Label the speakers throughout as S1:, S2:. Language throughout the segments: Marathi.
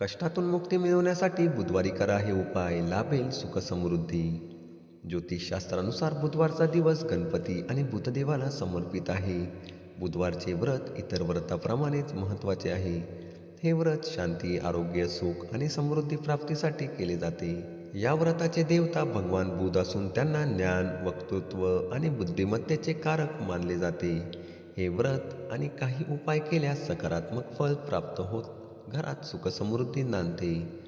S1: कष्टातून मुक्ती मिळवण्यासाठी बुधवारी करा हे उपाय लाभेल सुखसमृद्धी. ज्योतिषशास्त्रानुसार बुधवारचा दिवस गणपती आणि बुधदेवाला समर्पित आहे. बुधवारचे व्रत इतर व्रताप्रमाणेच महत्त्वाचे आहे. हे व्रत शांती आरोग्य सुख आणि समृद्धी प्राप्तीसाठी केले जाते. या व्रताचे देवता भगवान बुध असून त्यांना ज्ञान वक्तृत्व आणि बुद्धिमत्तेचे कारक मानले जाते. हे व्रत आणि काही उपाय केल्यास सकारात्मक फळ प्राप्त होत घरात सुखसमृद्धी नांदते.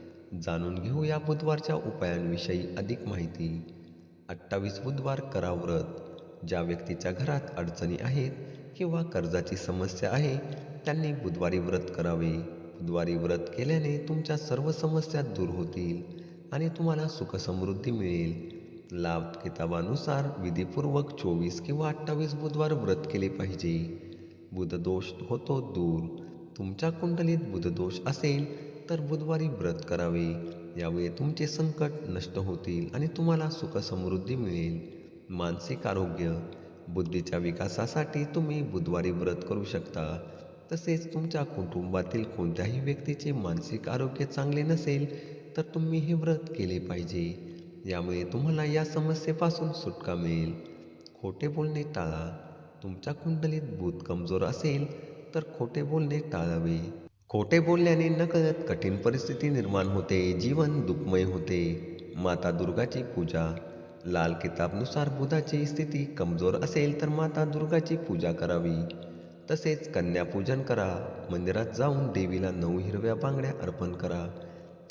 S1: जाणून घेऊ या बुधवारच्या उपायांविषयी अधिक माहिती. अठ्ठावीस बुधवार करा व्रत. ज्या व्यक्तीच्या घरात अडचणी आहेत किंवा कर्जाची समस्या आहे त्यांनी बुधवारी व्रत करावे. बुधवारी व्रत केल्याने तुमच्या सर्व समस्या दूर होतील आणि तुम्हाला सुखसमृद्धी मिळेल. लाभ किताबानुसार विधीपूर्वक चोवीस किंवा अठ्ठावीस बुधवार व्रत केले पाहिजे. बुधदोष होतो दूर. तुमच्या कुंडलीत बुधदोष असेल तर बुधवारी व्रत करावे. यावेळी तुमचे संकट नष्ट होतील आणि तुम्हाला सुखसमृद्धी मिळेल. मानसिक आरोग्य बुद्धीच्या विकासासाठी तुम्ही बुधवारी व्रत करू शकता. तसेच तुमच्या कुटुंबातील कोणत्याही व्यक्तीचे मानसिक आरोग्य चांगले नसेल तर तुम्ही हे व्रत केले पाहिजे. यामुळे तुम्हाला या समस्येपासून सुटका मिळेल. खोटे बोलणे टाळा. तुमच्या कुंडलीत बुध कमजोर असेल तर खोटे बोलणे टाळावे. खोटे बोलल्याने नकळत कठीण परिस्थिती निर्माण होते जीवन दुःखमय होते. माता दुर्गाची पूजा. लाल किताबनुसार बुधाची स्थिती कमजोर असेल तर माता दुर्गाची पूजा करावी. तसेच कन्यापूजन करा मंदिरात जाऊन देवीला नऊ हिरव्या बांगड्या अर्पण करा.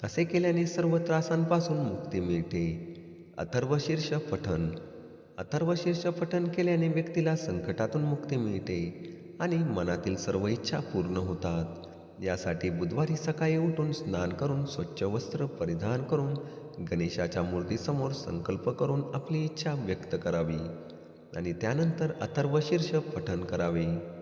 S1: असे केल्याने सर्व त्रासांपासून मुक्ती मिळते. अथर्वशीर्ष पठण. अथर्वशीर्ष पठण केल्याने व्यक्तीला संकटातून मुक्ती मिळते. आणि मनातील सर्व इच्छा पूर्ण होतात. यासाठी बुधवारी सकाळी उठून स्नान करून स्वच्छ वस्त्र परिधान करून गणेशाच्या मूर्तीसमोर संकल्प करून आपली इच्छा व्यक्त करावी. आणि त्यानंतर अथर्वशीर्ष पठण करावे.